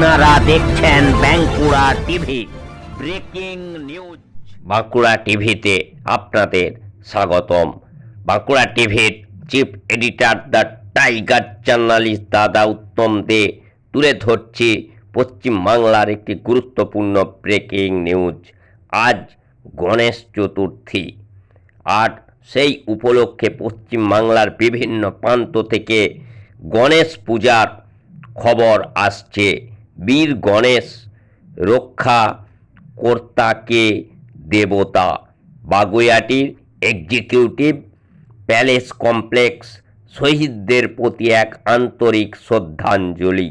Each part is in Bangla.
আপনারা দেখছেন Bankura TV. Breaking news. Bankura টিভিতে আপনাদের স্বাগতম। বাঁকুড়া টিভির chief editor the tiger journalist দাদা উত্তম দে তুলে ধরছি পশ্চিম বাংলার একটি গুরুত্বপূর্ণ ব্রেকিং নিউজ, আজ গণেশ চতুর্থী। আর সেই উপলক্ষে পশ্চিম বাংলার বিভিন্ন প্রান্ত থেকে গণেশ পূজার খবর আসছে। বীর গণেশ রক্ষা কর্তাকে দেবতা। বাগুইয়াটির এক্সিকিউটিভ প্যালেস কমপ্লেক্স শহীদদের প্রতি এক আন্তরিক শ্রদ্ধাঞ্জলি।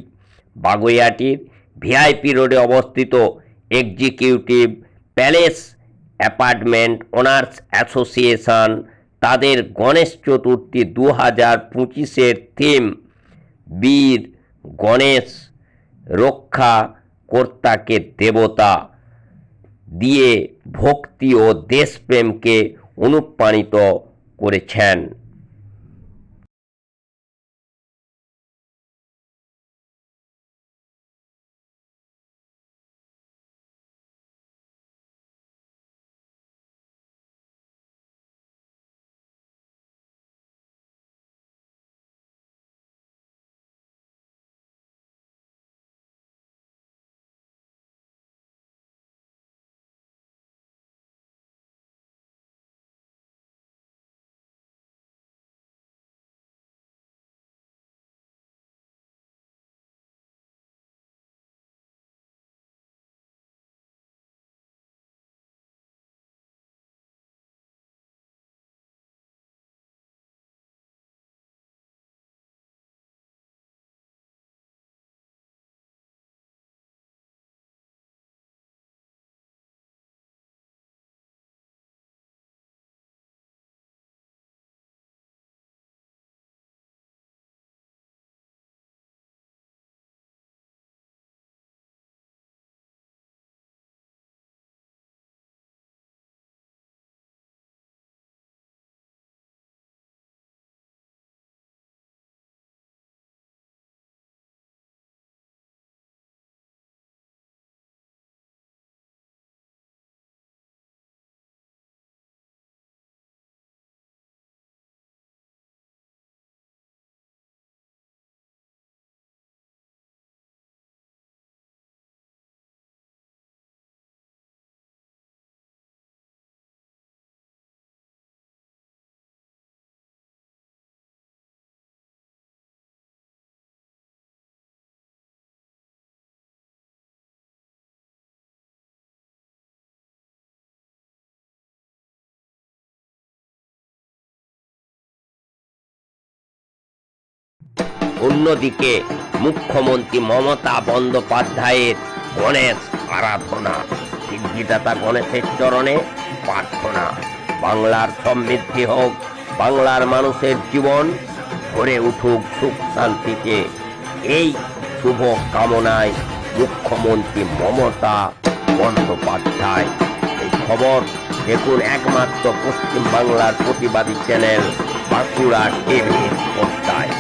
বাগুইয়াটির ভিআইপি রোডে অবস্থিত executive palace apartment owners association তাদের গণেশ চতুর্থী দু হাজার পঁচিশের থিম বীর গণেশ রক্ষা কর্তাকে দেবতা দিয়ে ভক্তি ও দেশপ্রেমকে অনুপ্রাণিত করেছেন। অন্যদিকে মুখ্যমন্ত্রী মমতা বন্দ্যোপাধ্যায়ের গণেশ আরাধনা। সিদ্ধিদাতা গণেশের চরণে প্রার্থনা। বাংলার সমৃদ্ধি হোক, বাংলার মানুষের জীবন ভরে উঠুক সুখ শান্তিতে। এই শুভ কামনায় মুখ্যমন্ত্রী মমতা বন্দ্যোপাধ্যায়। এই খবর দেখুন একমাত্র পশ্চিম বাংলার প্রতিবাদী চ্যানেল বাঁকুড়া টিভির পর্দায়।